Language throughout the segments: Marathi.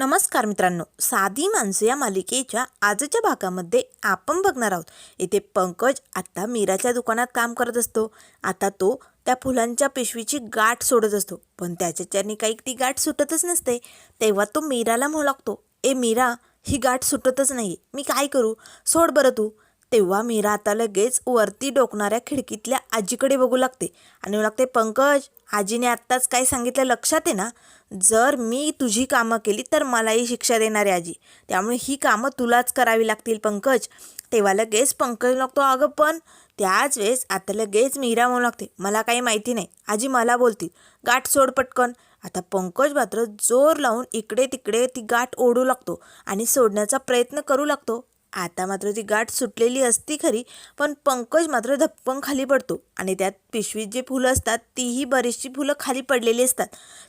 नमस्कार मित्रांनो साधी माणसं या मालिकेच्या आजच्या भागामध्ये आपण बघणार आहोत. इथे पंकज आता मीराच्या दुकानात काम करत असतो. आता तो त्या फुलांच्या पिशवीची गाठ सोडत असतो. पण त्याच्याच्याने काही ती गाठ सुटतच नसते. तेव्हा तो मीराला म्हणू लागतो. ए मीरा ही गाठ सुटतच नाही मी काय करू? सोड बरं तू. तेव्हा मीरा आता लगेच वरती डोकणाऱ्या खिडकीतल्या आजीकडे बघू लागते. आणि लागते पंकज आजीने आत्ताच काय सांगितलं लक्षात आहे ना? जर मी तुझी कामं केली तर मलाही शिक्षा देणारे आजी. त्यामुळे ही कामं तुलाच करावी लागतील पंकज. तेव्हा लगेच पंकज लागतो अगं पण त्याच वेळेस आता लगेच मीरा म्हणू लागते मला काही माहिती नाही. आजी मला बोलतील. गाठ सोड पटकन. आता पंकज मात्र जोर लावून इकडे तिकडे ती गाठ ओढू लागतो आणि सोडण्याचा प्रयत्न करू लागतो. आता मात्र ती गाठ सुटलेली असती खरी पण पंकज मात्र धप्पन खाली पडतो आणि त्यात पिशवीत जे फुलं असतात तीही बरीचशी फुलं खाली पडलेली असतात.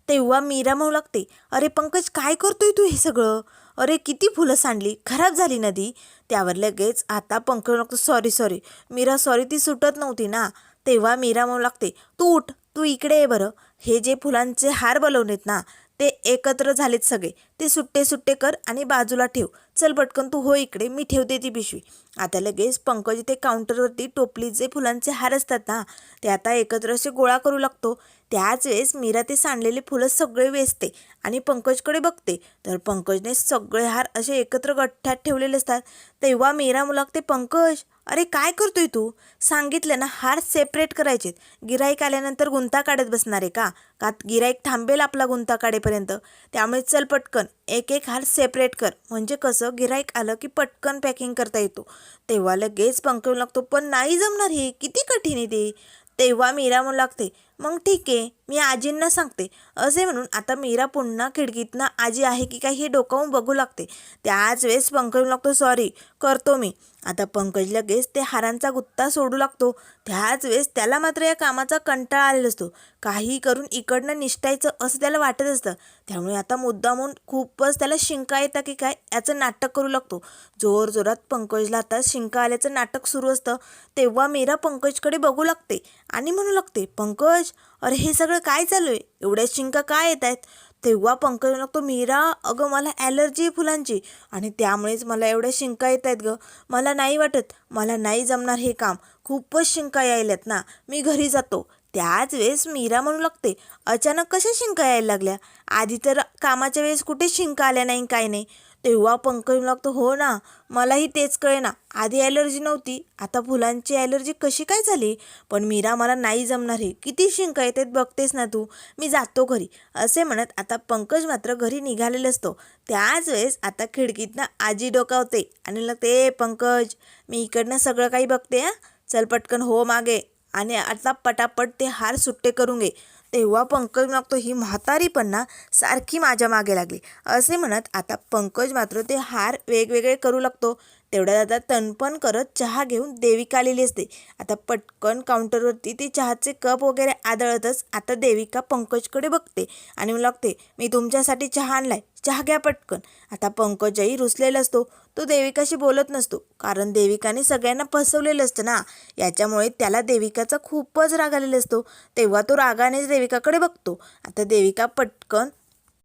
तेव्हा मीरा म्हणू लागते अरे पंकज काय करतोय तू हे सगळं? अरे किती फुलं सांडली? खराब झाली नदी त्यावर लगेच आता पंकज लागतो सॉरी सॉरी मीरा सॉरी ती सुटत नव्हती ना. तेव्हा मीरा म्हणू लागते तू उठ तू इकडे ये बरं. हे जे फुलांचे हार बनवलेत ना ते एकत्र झालेत सगळे. ते सुट्टे सुट्टे कर आणि बाजूला ठेव. चल पटकन तू हो इकडे मी ठेवते ती पिशवी. आता लगेच पंकज इथे काउंटरवरती टोपलीचे जे फुलांचे हार असतात ना ते आता एकत्र असे गोळा करू लागतो. त्याच वेळेस मीरा ते सांडलेले फुलं सगळे वेचते आणि पंकजकडे बघते. तर पंकजने सगळे हार असे एकत्र गठ्ठ्यात ठेवलेले असतात. तेव्हा मीरा मुलागते पंकज अरे काय करतोय तू? सांगितलं ना हार सेपरेट करायचेत. गिराईक आल्यानंतर गुंता काढत बसणार आहे का? का गिराईक थांबेल आपला गुंता काढेपर्यंत? त्यामुळे चल पटकन एक एक हार सेपरेट कर. म्हणजे कसं? गिराईक आलं की पटकन पॅकिंग करता येतो. तेव्हा लगेच पंकज लागतो पण नाही जमणार हे. किती कठीण आहे ते. तेव्हा मीरा म्हणू लागते मग ठीक आहे मी आजींना सांगते. असे म्हणून आता मीरा पुन्हा खिडकीतनं आजी आहे की काही हे डोकावून बघू लागते. त्याच वेळेस पंकज लागतो सॉरी करतो मी. आता पंकज लगेच ते हारांचा गुत्ता सोडू लागतो. त्याच वेळेस त्याला मात्र या कामाचा कंटाळा आलेला असतो. काही करून इकडनं निष्ठायचं असं त्याला वाटत असतं. त्यामुळे आता मुद्दामून खूपच त्याला शिंका येतं की काय याचं नाटक करू लागतो. जोर जोरात पंकजला आता शिंका आल्याचं नाटक सुरू असतं. तेव्हा मीरा पंकजकडे बघू लागते आणि म्हणू लागते पंकज अरे हे सगळं काय चालू आहे? एवढ्या शिंका काय येत आहेत तेव्हा पंकज लागतो मीरा. अगं मला ॲलर्जी आहे फुलांची. आणि त्यामुळेच मला एवढ्या शिंका येत आहेत गं. मला नाही वाटत. मला नाही जमणार हे काम. खूपच शिंका यायल्यात ना. मी घरी जातो. त्याच वेळेस मीरा म्हणू लागते अचानक कशा शिंका यायला लागल्या? आधी तर कामाच्या वेळेस कुठे शिंका आल्या नाही काय नाही. तेव्हा पंकज लागतो हो ना मलाही तेच कळे ना आधी ॲलर्जी नव्हती आता फुलांची ॲलर्जी कशी काय झाली? पण मीरा मला नाही जमणार हे. किती शिंका येतात बघतेस ना तू. मी जातो घरी. असे म्हणत आता पंकज मात्र घरी निघालेला असतो. त्याच वेळेस आता खिडकीतनं आजी डोकावते आणि लागते पंकज मी इकडनं सगळं काही बघते हां? चल पटकन हो मागे. आणि आता पटापट ते हार सुट्टे करून घे. तेव्हा पंकज मागतो ही म्हातारी पण ना सारखी माझ्या मागे लागली. असे म्हणत आता पंकज मात्र ते हार वेगवेगळे करू लागतो. तेवढ्यात आता तणपण करत चहा घेऊन देविका आलेली असते. आता पटकन काउंटरवरती ती चहाचे कप वगैरे आदळतच आता देविका पंकजकडे बघते आणि मला लागते मी तुमच्यासाठी चहा आणलाय चहा घ्या पटकन. आता पंकजही रुसलेला असतो. तो देविकाशी बोलत नसतो कारण देविकाने सगळ्यांना फसवलेलं असतं ना. याच्यामुळे त्याला देविकाचा खूपच राग आलेला असतो. तेव्हा तो रागानेच देविकाकडे बघतो. आता देविका पटकन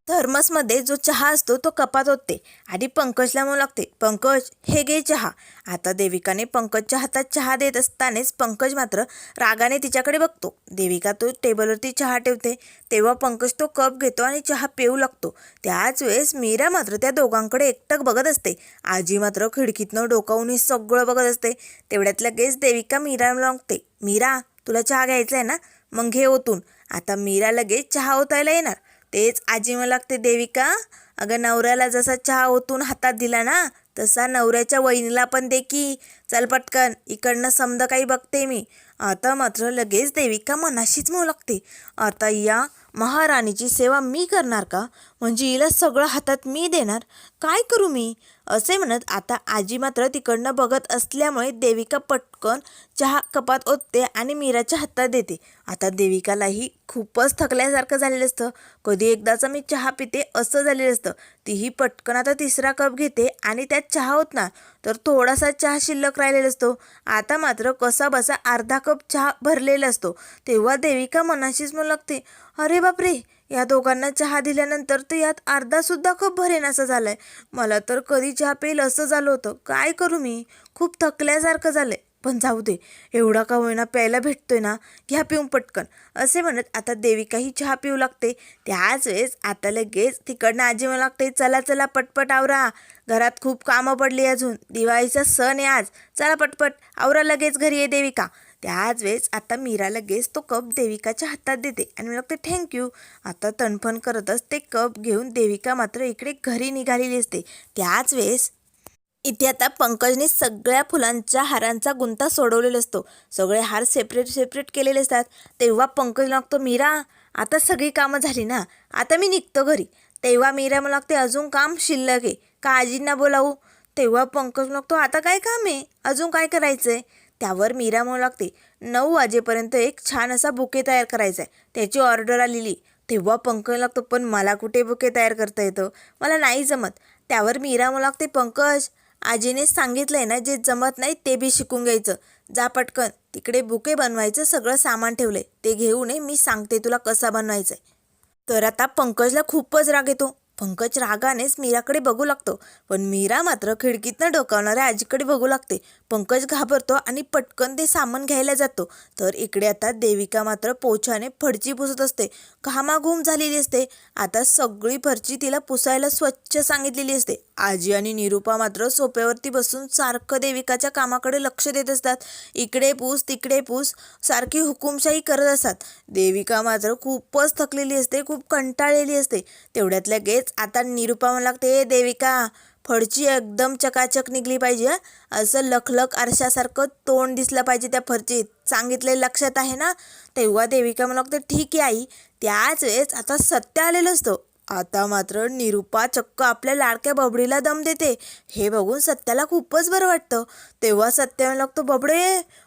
थर्मसमध्ये जो चहा असतो तो कपात होते आणि पंकजला म्हणू लागते. पंकज हे घे चहा. आता देविकाने पंकजच्या हातात चहा देत असतानाच पंकज मात्र रागाने तिच्याकडे बघतो. देविका तो टेबलवरती चहा ठेवते. तेव्हा पंकज तो कप घेतो आणि चहा पिऊ लागतो. त्याच वेळेस मीरा मात्र त्या दोघांकडे एकटक बघत असते. आजी मात्र खिडकीतनं डोकावून हे सगळं बघत असते. तेवढ्यात लगेच देविका मीराला लागते मीरा तुला चहा घ्यायचा आहे ना? मग घे ओतून. आता मीरा लगेच चहा ओतायला येणार. तेच आजी मला लागते देविका अगं नवऱ्याला जसा चहा ओतून हातात दिला ना तसा नवऱ्याच्या वहिनीला पण दे की. चल पटकन इकडनं समद काही बघते मी. आता मात्र लगेच देविका मनाशीच म्हणू लागते आता या महाराणीची सेवा मी करणार का? म्हणजे हिला सगळं हातात मी देणार. काय करू मी? असे म्हणत आता आजी मात्र तिकडनं बघत असल्यामुळे देविका पटकन चहा कपात ओतते आणि मीराच्या हातात देते. आता देविकालाही खूपच थकल्यासारखं झालेलं असतं. कधी एकदाचा मी चहा पिते असं झालेलं असतं. तीही पटकन आता तिसरा कप घेते आणि त्यात चहा होत ना तर थोडासा चहा शिल्लक राहिलेला असतो. आता मात्र कसा बसा अर्धा कप चहा भरलेला असतो. तेव्हा देविका मनाशीच म्हणू लागते अरे बापरे! या दोघांना चहा दिल्यानंतर तर यात अर्धा सुद्धा कप भरेन असं झालंय. मला तर कधी चहा पेल असं झालं होतं. काय करू मी? खूप थकल्यासारखं झालंय. पण जाऊ दे. एवढा का होईना प्यायला भेटतोय ना? घ्या पिऊन पटकन. असे म्हणत आता देविकाही चहा पिऊ लागते. त्याच वेळेस आता लगेच तिकडनं आजी मला लागते चला चला पटपट आवरा. घरात खूप कामं पडली अजून. दिवाळीचा सण आहे आज. चला पटपट. आवरा लगेच घरी ये देविका. त्याच वेळेस आता मीरा लगेच तो कप देविकाच्या हातात देते आणि मला लागते थँक्यू आता तणफण करतच ते कप घेऊन देविका मात्र इकडे घरी निघालेली असते. त्याच वेळेस इथे आता पंकजने सगळ्या फुलांच्या हारांचा गुंता सोडवलेला असतो. सगळे हार सेपरेट सेपरेट केलेले असतात. तेव्हा पंकज लागतो मीरा आता सगळी कामं झाली ना? आता मी निघतो घरी. तेव्हा मीरा मला लागते अजून काम शिल्लक आहे. का आजींना बोलावू. तेव्हा पंकज लागतो आता काय काम आहे? अजून काय करायचं आहे त्यावर मीरा म्हणू लागते नऊ वाजेपर्यंत एक छान असा बुके तयार करायचा आहे त्याची ऑर्डर आलेली. तेव्हा पंकज लागतो पण मला कुठे बुके तयार करता येतं? मला नाही जमत. त्यावर मीरा म्हणू लागते पंकज आजीने आहे ना जे जमत नाही ते बी शिकून घ्यायचं. जा पटकन तिकडे बुके बनवायचं सगळं सामान ठेवलं आहे ते घेऊ नये मी सांगते तुला कसा बनवायचा तर आता पंकजला खूपच राग येतो. पंकज रागानेच मीराकडे बघू लागतो. पण मीरा मात्र खिडकीतनं डोकावणाऱ्या आजीकडे बघू लागते. पंकज घाबरतो आणि पटकन ते सामान घ्यायला जातो. तर इकडे आता देविका मात्र पोछाने फडची पुसत असते. घामाघूम झालेली असते. आता सगळी फरची तिला पुसायला स्वच्छ सांगितलेली असते. आजी आणि निरूपा मात्र सोप्यावरती बसून सारखं देविकाच्या कामाकडे लक्ष देत असतात. इकडे पूस तिकडे पूस सारखी हुकुमशाही करत असतात. देविका मात्र खूपच थकलेली असते खूप कंटाळलेली असते. तेवढ्यात लगेच आता निरूपा म्हणू लागते देविका फरची एकदम चकाचक निघली पाहिजे असं लखलख आरशासारखं तोंड दिसलं पाहिजे त्या फरचीत सांगितले लक्षात आहे ना? तेव्हा देविका म्हणू लागते ठीक आहे आई त्याच वेळेस आता सत्य आलेलं असतो. आता मात्र निरूपा चक्क आपल्या लाडक्या बबडीला दम देते. हे बघून सत्याला खूपच बरं वाटतं. तेव्हा सत्य म्हणू लागतो बबडे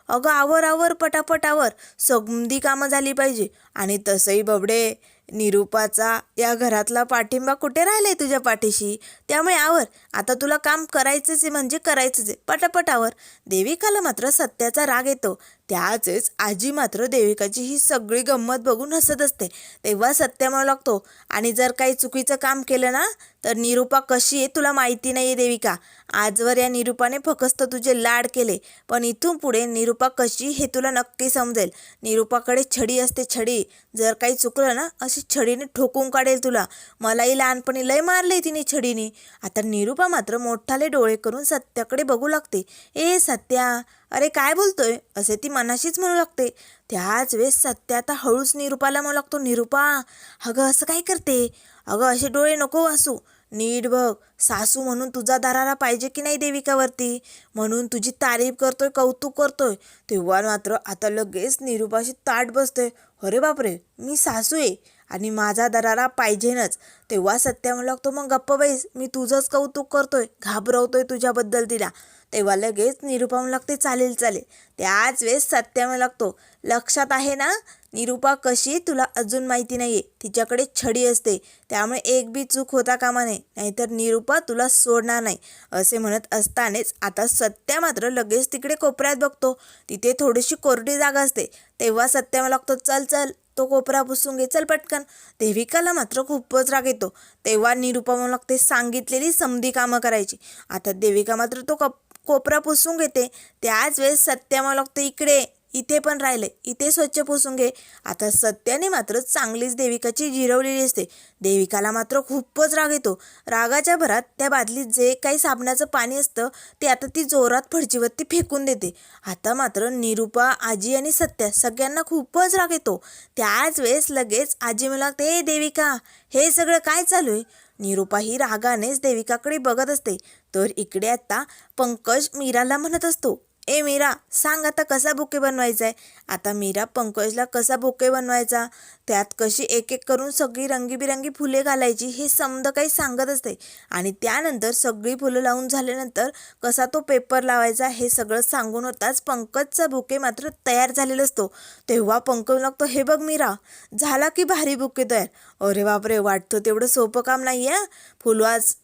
अगं आवर आवर पटापट आवर. समधी कामं झाली पाहिजे. आणि तसंही बबडे निरूपाचा या घरातला पाठिंबा कुठे राहिलाय तुझ्या पाठीशी? त्यामुळे आवर आता तुला काम करायचंच आहे म्हणजे करायचंच आहे. पटापट आवर. देविकाला मात्र सत्याचा राग येतो. त्याचेच आजी मात्र देविकाची ही सगळी गंमत बघून हसत असते. तेव्हा सत्य म्हणू लागतो आणि जर काही चुकीचं काम केलं ना तर निरूपा कशी आहे तुला माहिती नाही आहे देविका. आजवर या निरूपाने फकस्त तुझे लाड केले पण इथून पुढे निरूपा कशी हे तुला नक्की समजेल. निरूपाकडे छडी असते छडी. जर काही चुकलं ना अशी छडीने ठोकून काढेल तुला. मलाही लहानपणी लय मारले तिने छडीने. आता निरूपा मात्र मोठाले डोळे करून सत्याकडे बघू लागते. ए सत्या अरे काय बोलतोय? असे ती मनाशीच म्हणू लागते. त्याच वेळेस सत्या आता हळूच निरूपाला म्हणू लागतो निरूपा अगं असं काय करते? अगं असे डोळे नको वासू. नीट बघ सासू म्हणून तुझा दाराला पाहिजे की नाही देविकावरती? म्हणून तुझी तारीफ करतोय कौतुक करतोय. तेव्हा मात्र आता लगेच निरूपाशी ताट बसतोय. अरे बापरे मी सासू आहे आणि माझा दरारा पाहिजेनच. तेव्हा सत्या म्हणू लागतो मग गप्प बाईस मी तुझंच कौतुक करतोय. घाबरवतोय तुझ्याबद्दल तिला. तेव्हा लगेच निरूपा म्हणू लागते चालेल चालेल. त्याच वेळेस सत्या म्हणू लागतो. लक्षात आहे ना? निरूपा कशी? तुला अजून माहिती नाही आहे तिच्याकडे छडी असते. त्यामुळे एक बी चूक होता कामा नये. नाहीतर निरूपा तुला सोडणार नाही. असे म्हणत असतानाच आता सत्या मात्र लगेच तिकडे कोपऱ्यात बघतो. तिथे थोडीशी कोरडी जागा असते. तेव्हा सत्या मला लागतो चल चल तो कोपरा पुसून घे. चल पटकन. देविकाला मात्र खूपच राग येतो. तेव्हा निरूपा म्हणू लागते सांगितलेली समधी कामं करायची. आता देविका मात्र तो कप कोपरा पुसून घेते. त्याच वेळेस सत्या म्हणू इकडे इथे पण राहिले. इथे स्वच्छ पुसून घे. आता सत्याने मात्र चांगलीच देविकाची जिरवलेली असते. देविकाला मात्र खूपच राग येतो. रागाच्या भरात त्या बादलीत जे काही साबणाचं पाणी असतं ते आता ती जोरात फडचीवरती फेकून देते. आता मात्र निरूपा आजी आणि सत्या सगळ्यांना खूपच राग येतो. त्याच वेळेस लगेच आजी मला लागते हे देविका हे सगळं काय चालू आहे? निरूपा ही रागानेच देविकाकडे बघत असते. तर इकडे आता पंकज मीराला म्हणत असतो ए मीरा सांग आता कसा बुके बनवायचा आहे आता मीरा पंकजला कसा बुके बनवायचा? त्यात कशी एक एक करून सगळी रंगीबिरंगी फुले घालायची हे समद काही सांगत असते. आणि त्यानंतर सगळी फुलं लावून झाल्यानंतर कसा तो पेपर लावायचा हे सगळं सांगून होताच पंकजचा बुके मात्र तयार झालेला असतो. तेव्हा पंकज लागतो हे बघ मीरा झाला की भारी बुके तयार. अरे बापरे वाटतं तेवढं सोपं काम नाही आहे फुलवाच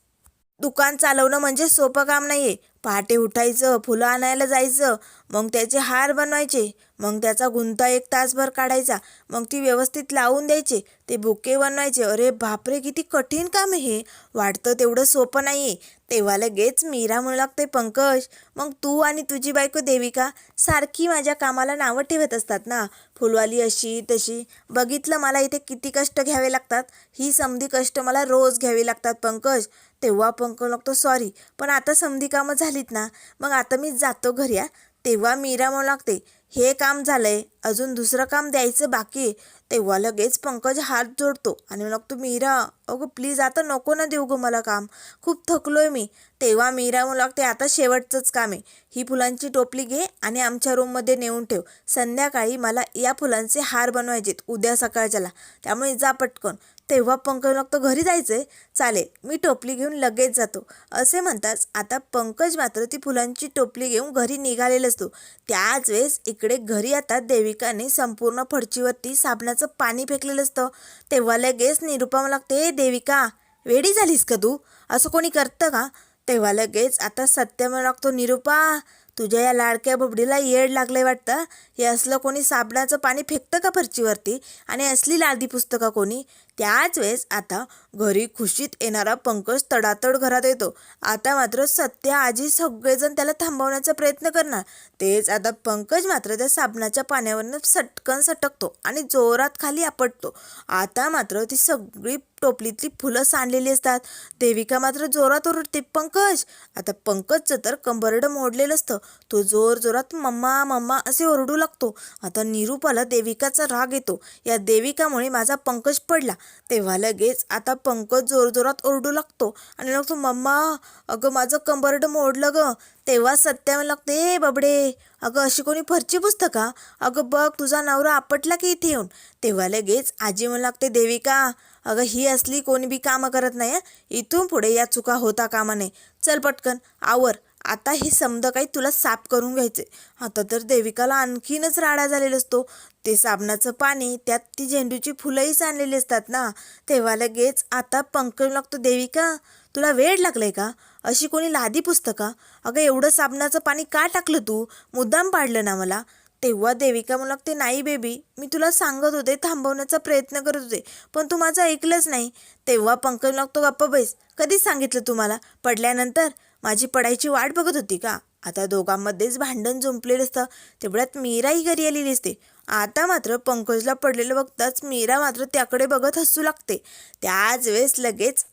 दुकान चालवणं म्हणजे सोपं काम नाही आहे पहाटे उठायचं फुलं आणायला जायचं मग त्याचे हार बनवायचे मग त्याचा गुंता एक तासभर काढायचा मग ती व्यवस्थित लावून द्यायचे ते बुके बनवायचे. अरे बापरे किती कठीण काम आहे हे. वाटतं तेवढं सोपं नाही आहे तेव्हा लगेच मीरा म्हणू लागते पंकज. मग तू आणि तुझी बायको देविका सारखी माझ्या कामाला नावं ठेवत असतात ना. फुलवाली अशी तशी. बघितलं मला इथे किती कष्ट घ्यावे लागतात. ही समधी कष्ट मला रोज घ्यावी लागतात पंकज. तेव्हा पंकज लागतो सॉरी पण आता समधी कामं झालीत ना मग आता मी जातो घरी या तेव्हा मीरा म्हणू लागते हे काम झालंय अजून दुसरं काम द्यायचं बाकी आहे. तेव्हा लगेच पंकज हात जोडतो आणि लागतो मीरा अगं प्लीज आता नको ना देऊ गं मला काम. खूप थकलोय मी. तेव्हा मीरा म्हणू लागते आता शेवटचंच काम आहे. ही फुलांची टोपली घे आणि आमच्या रूममध्ये नेऊन ठेव. संध्याकाळी मला या फुलांचे हार बनवायचेत उद्या सकाळच्याला. त्यामुळे जा पटकन. तेव्हा पंकज लागतो घरी जायचंय. चालेल मी टोपली घेऊन लगेच जातो. असे म्हणताच आता पंकज मात्र ती फुलांची टोपली घेऊन घरी निघालेला असतो. त्याच वेळेस इकडे घरी आता देविकाने संपूर्ण फडचीवरती साबणाचं पाणी फेकलेलं असतं. तेव्हा लगेच निरुपम लागते देविका वेडी झालीस का तू? असं कोणी करतं का? तेव्हा लगेच आता सत्यम लागतो निरुपा तुझ्या या लाडक्या बबडीला येड लागले वाटतं. हे असलं कोणी साबणाचं पाणी फेकतं का फरचीवरती आणि असली लादी पुस्तकं कोणी? त्याच वेळेस आता घरी खुशीत येणारा पंकज तडातड घरात येतो. आता मात्र सत्या आजी सगळेजण त्याला थांबवण्याचा प्रयत्न करणार. तेच आता पंकज मात्र त्या साबणाच्या पाण्यावरनं सटकन सटकतो आणि जोरात खाली आपटतो. आता मात्र ती सगळी टोपलीतली फुलं सांडलेली असतात. देविका मात्र जोरात ओरडते पंकज आता पंकजचं तर कंबरडं मोडलेलं असतं. तो जोर जोरात मम्मा मम्मा असे ओरडू लागतो. आता निरूपाला देविकाचा राग येतो. या देविकामुळे माझा पंकज पडला. तेव्हा लगेच आता पंकज जोरजोरात ओरडू लागतो. आणि लागतो मम्मा अगं माझं कंबरडं मोडलं गं. तेव्हा सत्या लागते हे बबडे अगं अशी कोणी फरची पुस्तका अगं बघ तुझा नवरा आपटला की इथे येऊन? तेव्हा लगेच आजी म्हणू लागते देविका अगं ही असली कोणी बी कामं करत नाही इथून पुढे या चुका होता कामा नये. चल पटकन आवर. आता हे समद काही तुला साफ करून घ्यायचे आता तर देविकाला आणखीनच राडा झालेला असतो. ते साबणाचं पाणी त्यात ती झेंडूची फुलंही सांडलेली असतात ना. तेव्हा लगेच आता पंकज लागतो देविका तुला वेळ लागलाय का? अशी कोणी लादी पुस्तका अगं एवढं साबणाचं पाणी का टाकलं तू? मुद्दाम पाडलं ना मला. तेव्हा देविका म्हणू लागते नाही बेबी मी तुला सांगत होते थांबवण्याचा प्रयत्न करत होते पण तू माझं ऐकलंच नाही. तेव्हा पंकज लागतो गप्पा बैस कधीच सांगितलं तुम्हाला पडल्यानंतर? माझी पडायची वाट बघत होती का? आता दोघांमध्येच भांडण जुंपलेलं असतं तेवढ्यात मीराही घरी आलेली असते. आता मात्र पंकजला पडलेलं बघताच मीरा मात्र त्याकडे बघत हसू लागते. त्याच वेळेस लगेच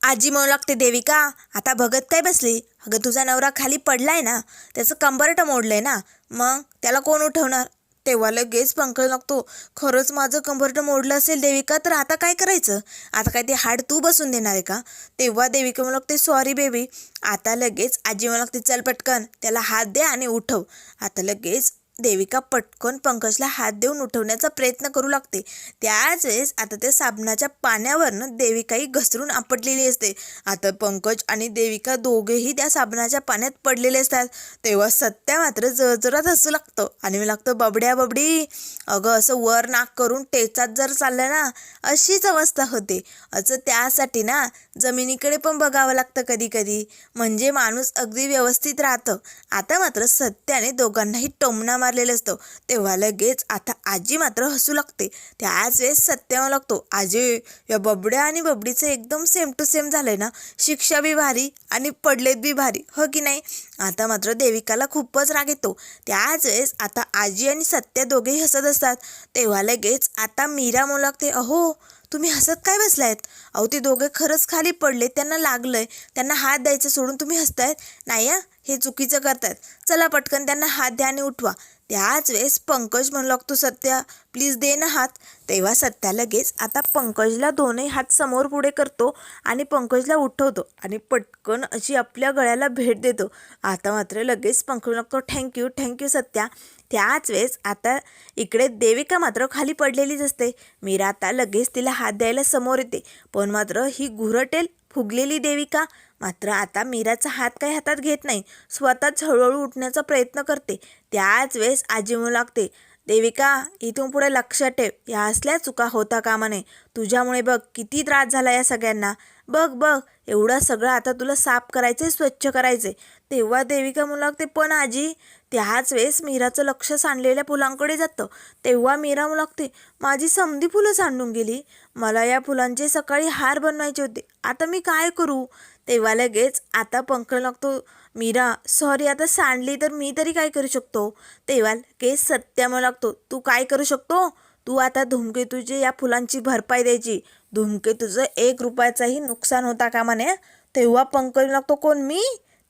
आजी म्हणू लागते देविका आता भगत काय बसली? अगं तुझा नवरा खाली पडलाय ना त्याचं कंबरटं मोडलंय ना मग त्याला कोण उठवणार? तेव्हा लगेच पंकज लागतो खरंच माझं कंबरटं मोडलं असेल देविका तर आता काय करायचं? आता काय ते हाड तू बसून देणार आहे का? तेव्हा देविका म्हणू लागते सॉरी बेबी आता लगेच आजी म्हणू लागते चल पटकन त्याला हात दे आणि उठव. आता लगेच देविका पटकन पंकजला हात देऊन उठवण्याचा प्रयत्न करू लागते. त्याच वेळेस आता त्या साबणाच्या पाण्यावरनं देविकाही घसरून आपटलेली असते. आता पंकज आणि देविका दोघेही त्या साबणाच्या पाण्यात पडलेले असतात. तेव्हा सत्या मात्र जरजरात हसू लागतं आणि मी लागतं बबड्या बबडी अगं असं वर नाक करून टेचात जर चाललं ना अशीच अवस्था होते. असं त्यासाठी ना जमिनीकडे पण बघावं लागतं कधी कधी म्हणजे माणूस अगदी व्यवस्थित राहतं. आता मात्र सत्याने दोघांनाही टोमणा मारलेलं असतं. तेव्हा लगेच आता आजी मात्र हसू लागते. त्याच वेळेस सत्यावर लागतो आजी या बबड्या आणि बबडीचं एकदम सेम टू सेम झालंय ना. शिक्षा बी भारी आणि पडलेत बी भारी. हो की नाही? आता मात्र देविकाला खूपच राग येतो. त्याच वेळेस आता आजी आणि सत्या दोघेही हसत असतात. तेव्हा लगेच आता मीरा म्हणू लागते अहो तुम्ही हसत काय बसलायत? अहो ते दोघे खरंच खाली पडले त्यांना लागलंय. त्यांना हात द्यायचं सोडून तुम्ही हसतायत? नाही या हे चुकीचं करतायत. चला पटकन त्यांना हात द्या आणि उठवा. त्याच वेळेस पंकज म्हणू लागतो सत्या प्लीज दे ना हात. तेव्हा सत्या लगेच आता पंकजला दोनही हात समोर पुढे करतो आणि पंकजला उठवतो आणि पटकन अशी आपल्या गळ्याला भेट देतो. आता मात्र लगेच पंकज लागतो थँक्यू थँक्यू सत्या. त्याच वेळेस आता इकडे देविका मात्र खाली पडलेलीच असते. मीरा आता लगेच तिला हात द्यायला समोर येते. पण मात्र ही घुरटेल फुगलेली देविका. मात्र आता मीराचा हात काही हातात घेत नाही. स्वतःच हळूहळू उठण्याचा प्रयत्न करते. त्याच वेळेस आजी म्हणू लागते. देविका इथून पुढे लक्ष ठेव. या असल्या चुका होता कामा नये. तुझ्यामुळे बघ किती त्रास झाला या सगळ्यांना. बघ बघ एवढं सगळं आता तुला साफ करायचं आहे स्वच्छ करायचं आहे तेव्हा देविका म्हणू लागते पण आजी त्याच वेळेस मीराचं लक्ष सांडलेल्या फुलांकडे जातं. तेव्हा मीरा म्हणू लागते माझी समधी फुलं सांडून गेली. मला या फुलांचे सकाळी हार बनवायचे होते. आता मी काय करू? तेव्हा लगेच आता पंख लागतो मीरा सॉरी आता सांडली तर मी तरी काय करू शकतो? तेव्हा केस सत्या लागतो. तू काय करू शकतो? तू आता धूमकेतूची या फुलांची भरपाई द्यायची. धूमकेतूचं एक रुपयाचाही नुकसान होता का म्हणे तेव्हा पंकज लागतो कोण? मी?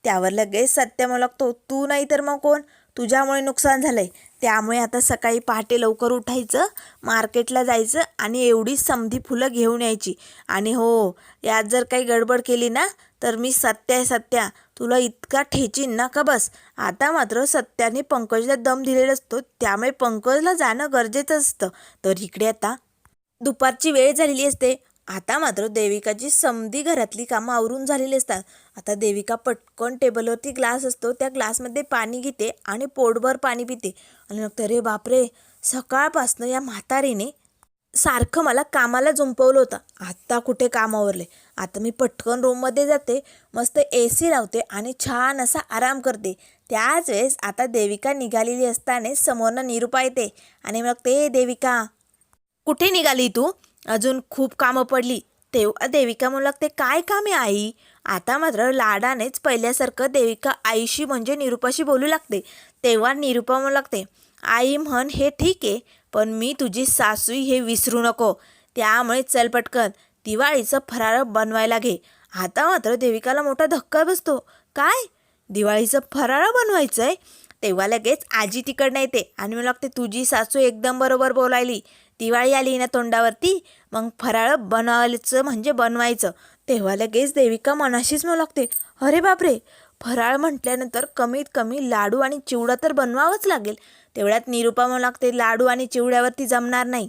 त्यावर लगेच सत्य लागतो. तू नाही तर मग कोण? तुझ्यामुळे नुकसान झालंय. त्यामुळे आता सकाळी पहाटे लवकर उठायचं मार्केटला जायचं आणि एवढी समधी फुलं घेऊन यायची. आणि हो यात जर काही गडबड केली ना तर मी सत्या आहे सत्या. तुला इतका ठेचीन ना का बस? आता मात्र सत्याने पंकजला दम दिलेला असतो त्यामुळे पंकजला जाणं गरजेचं असतं. तर इकडे आता दुपारची वेळ झालेली असते. आता मात्र देविकाची समधी घरातली कामं आवरून झालेली असतात. आता देविका पटकन टेबलवरती ग्लास असतो त्या ग्लासमध्ये पाणी घेते आणि पोटभर पाणी पिते. आणि मग रे बापरे! सकाळपासनं या म्हातारीने सारखं मला कामाला जुंपवलं होतं. आत्ता कुठे काम आवरले? आता मी पटकन रूममध्ये जाते मस्त ए सी लावते आणि छान असा आराम करते. त्याच वेळेस आता देविका निघालेली असताना समोरनं निरुपा येते आणि मग ते देविका कुठे निघाली तू? अजून खूप कामं पडली. तेव्हा देविका म्हणू लागते काय काम आहे आई? आता मात्र लाडानेच पहिल्यासारखं देविका आईशी म्हणजे निरुपाशी बोलू लागते. तेव्हा निरुपा म्हणू लागते आई म्हण हे ठीक आहे पण मी तुझी सासूई हे विसरू नको. त्यामुळे चल पटकन. दिवाळीचं फराळ बनवायला घे. आता मात्र देविकाला मोठा धक्का बसतो. काय? दिवाळीचं फराळ बनवायचं आहे तेव्हा लगेच आजी तिकडनं येते आणि मला लागते तुझी सासू एकदम बरोबर बोलायली. दिवाळी आली ना तोंडावरती. मग फराळ बनवायचं म्हणजे बनवायचं. तेव्हा लगेच देविका मनाशीच म्हणू लागते अरे बापरे! फराळ म्हटल्यानंतर कमीत कमी लाडू आणि चिवडा तर बनवावंच लागेल. तेवढ्यात निरुपा लागते लाडू आणि चिवड्यावरती जमणार नाही.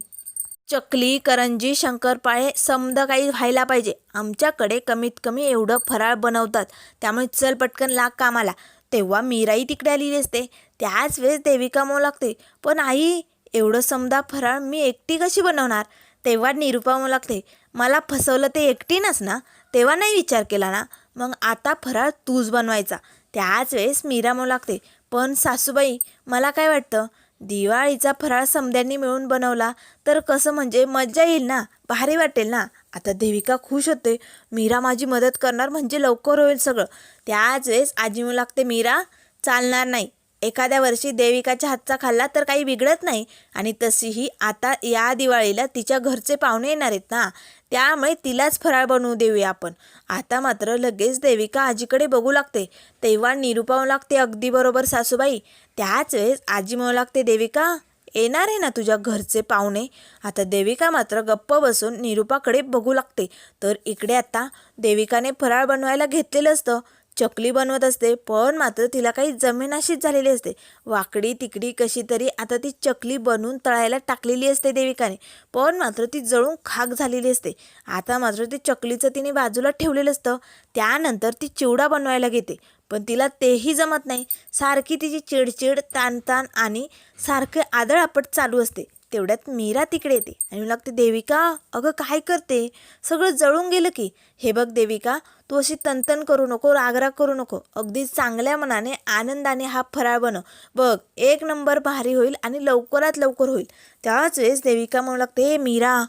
चकली करंजी शंकरपाळे समद काही व्हायला पाहिजे. आमच्याकडे कमीत कमी एवढं फराळ बनवतात. त्यामुळे चल पटकन लाग कामाला. तेव्हा मीराई तिकडे आलेली असते. त्याच वेळेस देविका म्हणू लागते. पण आई एवढं समदा फराळ मी एकटी कशी बनवणार? तेव्हा निरुपा म्हणू लागते. मला फसवलं ते एकटीनंच ना? तेव्हा नाही विचार केला ना? मग आता फराळ तूच बनवायचा. त्याच वेळेस मीरा म्हणू लागते. पण सासूबाई मला काय वाटतं? दिवाळीचा फराळ समद्यांनी मिळून बनवला तर कसं म्हणजे मज्जा येईल ना? भारी वाटेल ना? आता देविका खुश होते. मीरा माझी मदत करणार म्हणजे लवकर होईल सगळं. त्याच वेळेस आजी म्हणू लागते मीरा चालणार नाही. एखाद्या वर्षी देविकाच्या हातचा खाल्ला तर काही बिघडत नाही. आणि तशीही आता या दिवाळीला तिच्या घरचे पाहुणे येणार आहेत ना? त्यामुळे तिलाच फराळ बनवू देऊया आपण. आता मात्र लगेच देविका आजीकडे बघू लागते. तेव्हा निरुपा लागते अगदी बरोबर सासूबाई. त्याच वेळेस आजी म्हणू लागते देविका येणार आहे ना तुझ्या घरचे पाहुणे? आता देविका मात्र गप्प बसून निरुपाकडे बघू लागते. तर इकडे आता देविकाने फराळ बनवायला घेतलेलं असतं. चकली बनवत असते पण मात्र तिला काही जमेनाशीच झालेली असते. वाकडी तिकडी कशी तरी आता ती चकली बनवून तळायला टाकलेली असते देविकाने पण मात्र ती जळून खाक झालेली असते. आता मात्र ते चकलीचं तिने बाजूला ठेवलेलं असतं. त्यानंतर ती चिवडा बनवायला घेते पण तिला तेही जमत नाही. सारखी तिची चिडचिड ताणताण आणि सारखे आदळआपट चालू असते. तेवढ्यात मीरा तिकडे येते आणि मला लागते देविका अगं काय करते? सगळं जळून गेलं की. हे बघ देविका तू अशी तनतन करू नको रागराग करू नको. अगदी चांगल्या मनाने आनंदाने हा फराळ बनव. बघ एक नंबर भारी होईल आणि लवकरात लवकर होईल. त्याच वेळेस देविका म्हणू लागते हे मीरा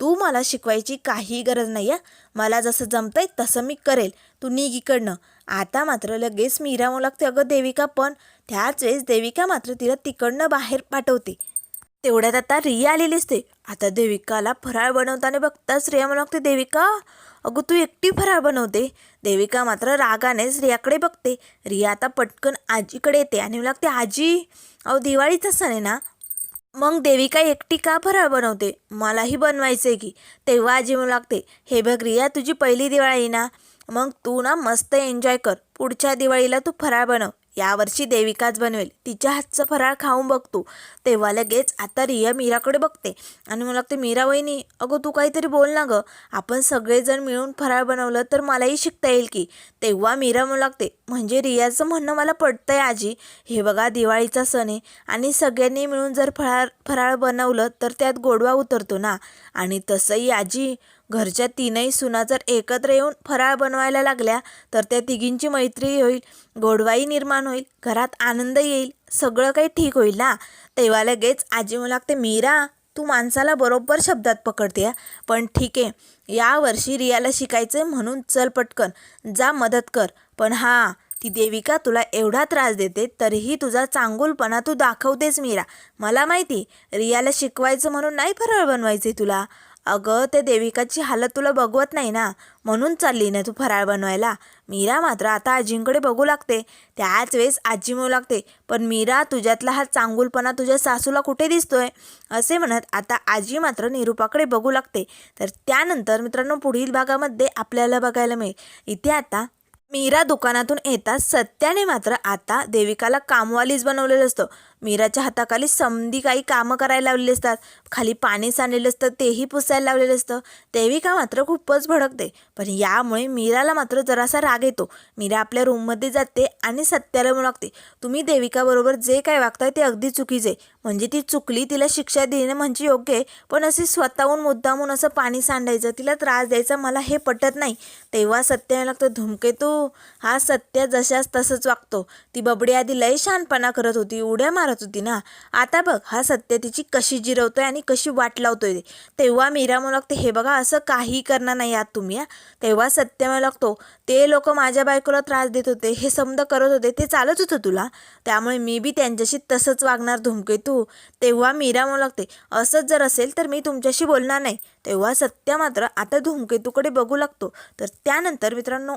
तू मला शिकवायची काही गरज नाही आहे मला जसं जमतंय तसं मी करेल. तू निघ इकडनं. आता मात्र लगेच मीरा म्हणू लागते अगं देविका पण. त्याच वेळेस देविका मात्र तिला तिकडनं बाहेर पाठवते. तेवढ्यात आता रिया आलेली असते आता देविकाला फराळ बनवताना बघताच रिया मला लागते देविका अगं तू एकटी फराळ बनवते. देविका मात्र रागानेच रियाकडे बघते. रिया आता पटकन आजीकडे येते आणि मला लागते आजी अहो दिवाळीचा सण आहे ना मग देविका एकटी का फराळ बनवते? मलाही बनवायचं आहे की. तेव्हा आजी म्हणू लागते हे बघ रिया तुझी पहिली दिवाळी ना मग तू ना मस्त एन्जॉय कर. पुढच्या दिवाळीला तू फराळ बनव. यावर्षी देविकाच बनवेल. तिच्या हातचं फराळ खाऊन बघतो तेव्हा लगेच आता रिया मीराकडे बघते. आणि मला लागते मीरा वहिनी अगं तू काहीतरी बोल ना गं. आपण सगळेजण मिळून फराळ बनवलं तर मलाही शिकता येईल की. तेव्हा मीरा म्हणू लागते म्हणजे रियाचं म्हणणं मला पडतंय आजी. हे बघा दिवाळीचा सण आहे आणि सगळ्यांनी मिळून जर फराळ फराळ बनवलं तर त्यात गोडवा उतरतो ना. आणि तसंही आजी घरच्या तीनही सुना जर एकत्र येऊन फराळ बनवायला लागल्या तर त्या तिघींची मैत्री होईल गोडवाई निर्माण होईल घरात आनंद येईल सगळं काही ठीक होईल ना. तेव्हा लगेच आजी मला लागते मीरा तू माणसाला बरोबर शब्दात पकडते पण ठीक आहे यावर्षी रियाला शिकायचं म्हणून चल पटकन जा मदत कर. पण हां ती देविका तुला एवढा त्रास देते तरीही तुझा चांगुलपणा तू दाखवतेस मीरा. मला माहिती रियाला शिकवायचं म्हणून नाही फराळ बनवायचे तुला? अगं ते देविकाची हालत तुला बघवत नाही ना म्हणून चालली ना तू फराळ बनवायला. मीरा मात्र आता आजींकडे बघू लागते. त्याच वेळेस आजी म्हणू लागते पण मीरा तुझ्यातला हा चांगुलपणा तुझ्या सासूला कुठे दिसतोय? असे म्हणत आता आजी मात्र निरूपाकडे बघू लागते. तर त्यानंतर मित्रांनो पुढील भागामध्ये आपल्याला बघायला मिळेल. इथे आता मीरा दुकानातून येताच सत्याने मात्र आता देविकाला कामवालीच बनवलेलं असतं. मीराच्या हाताखाली समधी काही कामं करायला लावलेली असतात. खाली पाणी सांडलेलं असतं तेही पुसायला लावलेलं असतं. देविका मात्र खूपच भडकते. पण यामुळे मीराला मात्र जरासा राग येतो. मीरा आपल्या रूममध्ये जाते आणि सत्याला म्हणू लागते तुम्ही देविकाबरोबर जे काय वागताय ते अगदी चुकीचे म्हणजे ती चुकली तिला शिक्षा देणं म्हणजे योग्य आहे. पण असे स्वतःहून मुद्दामून असं पाणी सांडायचं तिला त्रास द्यायचा मला हे पटत नाही. तेव्हा सत्याला लागतं धुमकेतू हा सत्य जशाच तसंच वागतो. ती बबडी आधी लय शहाणपणा करत होती. उड्या मारत होती ना. आता बघ हा सत्य तिची कशी जिरवतोय आणि कशी वाट लावतोय ते. तेव्हा मीरा म्हणू लागते हे बघा असं काही करणार नाही आहात तुम्ही हा. तेव्हा सत्य म्हणू लागतो ते लोक माझ्या बायकोला त्रास देत होते हे समज करत होते ते चालत होतं तुला. त्यामुळे मी बी त्यांच्याशी तसंच वागणार धुमकेतू तेव्हा मीरा म्हणू लागते असंच जर असेल तर मी तुमच्याशी बोलणार नाही. तेव्हा सत्य मात्र आता धुमकेतूकडे बघू लागतो. तर त्यानंतर मित्रांनो